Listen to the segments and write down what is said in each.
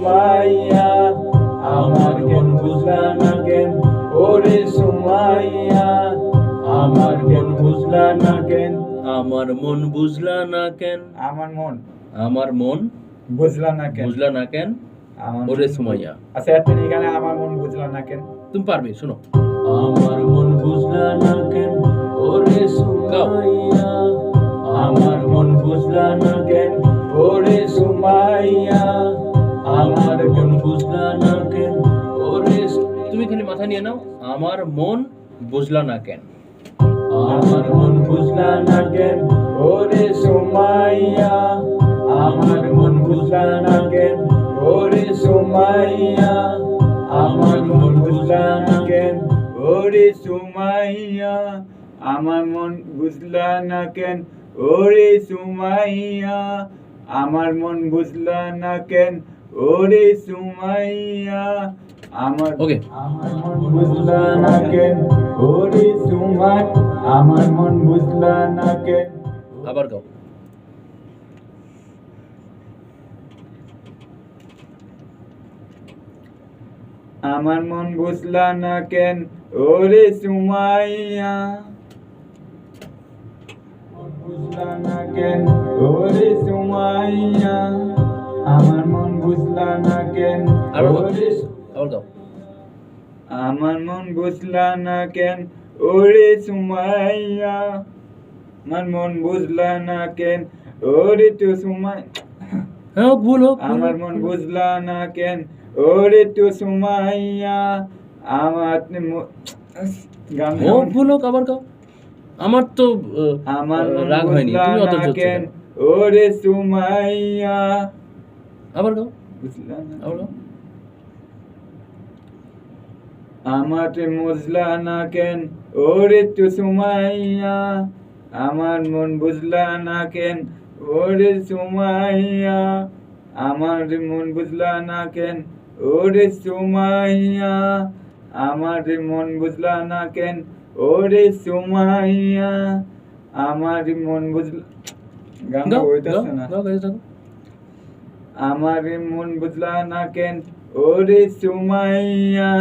সুমাইয়া আমার মন বুঝলা না কেন? ওরে সুমাইয়া আমার মন বুঝলা না কেন? আমার মন বুঝলা না কেন? আমার মন আমার মন বুঝলা না কেন? বুঝলা না কেন? আমার ওরে সুমাইয়া। আচ্ছা আমার মন বুঝলা না কেন? তুমি পারবে শোনো। আমার মন বুঝলা না কেন? ওরে সুমাইয়া আমার মন বুঝলা না কেন? ওরে সুমাইয়া আমার মন বুঝলা না কেন? ওরে তুমি খালি মাথা নিয়ে নাও। আমার মন বুঝলা না কেন? আমার মন বুঝলা না কেন? ওরে সুমাইয়া আমার মন বুঝলা না কেন? ওরে সুমাইয়া আমার মন বুঝলা না কেন? ওরে সুমাইয়া আমার মন বুঝলা না কেন? ওরে সুমাইয়া আমার মন বুঝলা না কেন? ওরে সুমাইয়া আমার ওকে আমার মন বুঝলা না কেন ওরে সুমাই আমার মন বুঝলা না কেন আবার গাও। আমার মন বুঝলা না কেন? ওরে সুমাইয়া। মন বুঝলা না কেন? ওরে সুমাইয়া আমার মন বুঝলা না কেন? আমার মন বুঝলা না কেন? ওরে সুমাইয়া। আমার মন বুঝলা না কেন? ওরে তো সুমাই হ্যাঁ আমার মন বুঝলা না কেন? ওরে তো সুমাইয়া। আমার আবার গাও। আমার তো আমার রাগ হয়নি। তুমি অত কেন? ওরে সুমাইয়া। আবার গাও আবার আমার বুঝলা না কেন? ওরে তো সুমাইয়া আমার মন বুঝলা না কেন? ওরে সুমাইয়া আমার মন বুঝলা না কেন? ওরে সুমাইয়া আমার মন বুঝলা না কেন? ওরে সুমাইয়া আমার মন বুঝলা গানটা গাও গাও হইতাছে না গাও গাইতে থাকো আমার মন বুঝলা না কেন? ওরে সুমাইয়া,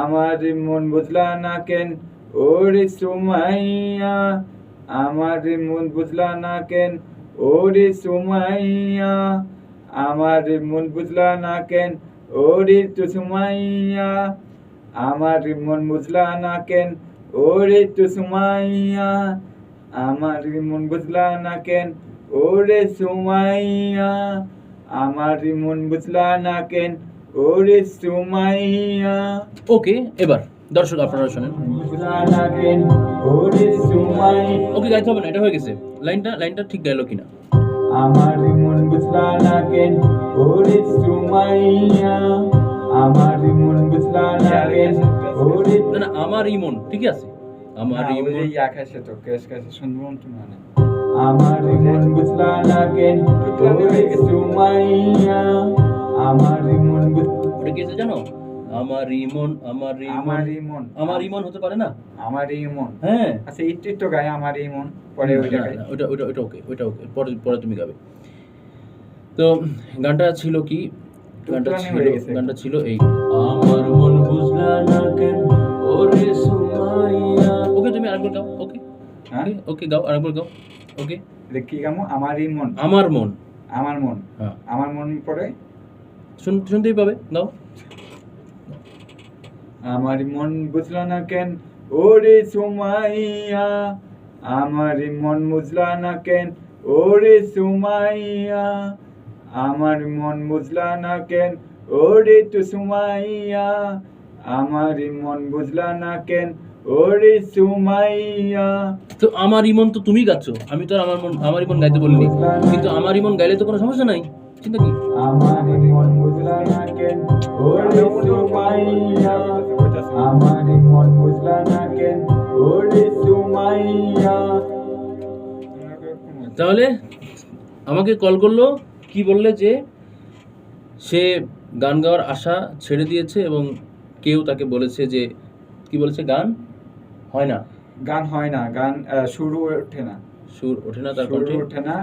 আমার মন বুঝলা না কেন? ওরে সুমাইয়া, আমার মন বুঝলা না কেন? ওরে সুমাইয়া, আমার মন বুঝলা না কেন? ওরে তো সুমাইয়া, আমার মন বুঝলা না কেন? ওরে তো সুমাইয়া, আমার মন বুঝলা না কেন? ওরে সুমাইয়া আমার মন বুঝলা না কেন? ওরে সুমাইয়া। ওকে এবার দর্শক আপনারা শোনেন। বুঝলা না কেন? ওরে সুমাই ওকে গাইতে হবে না এটা হয়ে গেছে। লাইনটা লাইনটা ঠিক গাইলো কিনা। আমার মন বুঝলা না কেন? ওরে সুমাইয়া। আমার মন বুঝলা না কেন? ওরে না না আমার ইমন ঠিক আছে। আমার ইমন আমার মন বুঝলা না কেন ওরে সুমাইয়া। আমার মন বুঝ ওটা কি জানো? আমার ইমন আমার আমার ইমন আমার ইমন হতে পারে না? আমার মন। হ্যাঁ। আচ্ছা একটু একটু গায়ে আমার মন। পরে ওইটা ওটা ওটা ওকে ওটা ওকে। পরে পরে তুমি গাবে। তো গানটা ছিল কি? গানটা ছিল গেছে। গানটা ছিল এই। আমার মন বুঝলা না কেন ওরে সুমাইয়া। ওকে তুমি আরেকবার গাও ওকে। হ্যাঁ? ওকে গাও আরেকবার গাও। ওকে এটা কি গামো? আমার মন। আমার মন। আমার মন। হ্যাঁ। আমার মন পরে? শুনতেই পাবে। গাও আমার মন বুঝলা না কেন? ওরে সুমাইয়া। আমার মন বুঝলা না কেন? ওরে সুমাইয়া। আমার মন বুঝলা না কেন? ওরে তো সুমাইয়া। আমার মন বুঝলা না কেন? ওরে সুমাইয়া। তো আমার ইমন তো তুমি গাচ্ছ। আমি তো আমার মন আমার ইমন গাইতে বলিনি। কিন্তু আমার ইমন গাইলে তো কোনো সমস্যা নাই। চিন্তা কি? আমার মন বুঝলা না কেন? ওরে সুমাইয়া। আমার মন বুঝলা না কেন? ওরে সুমাইয়া। তাহলে আমাকে কল করল কি বললে যে সে গান গাওয়ার আশা ছেড়ে দিয়েছে এবং কেউ তাকে বলেছে যে কি বলেছে গান? হয় না? গান হয় না গান শুরু ওঠে না। সুর ওঠে না তার কণ্ঠে ওঠে না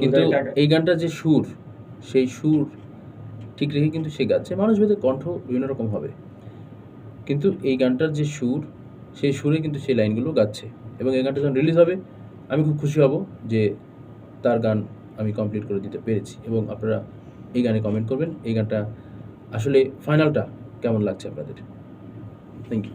কিন্তু এই গানটা যে সুর সেই সুর ঠিক রেখে কিন্তু সে গাচ্ছে মানুষ ভেদে কণ্ঠ বিভিন্ন রকম হবে। কিন্তু এই গানটার যে সুর সেই সুরে কিন্তু সেই লাইনগুলো গাচ্ছে। এবং এই গানটা যখন রিলিজ হবে আমি খুব খুশি হব যে তার গান আমি কমপ্লিট করে দিতে পেরেছি। এবং আপনারা এই গানে কমেন্ট করবেন এই গানটা আসলে ফাইনালটা কেমন লাগছে আপনাদের? Thank you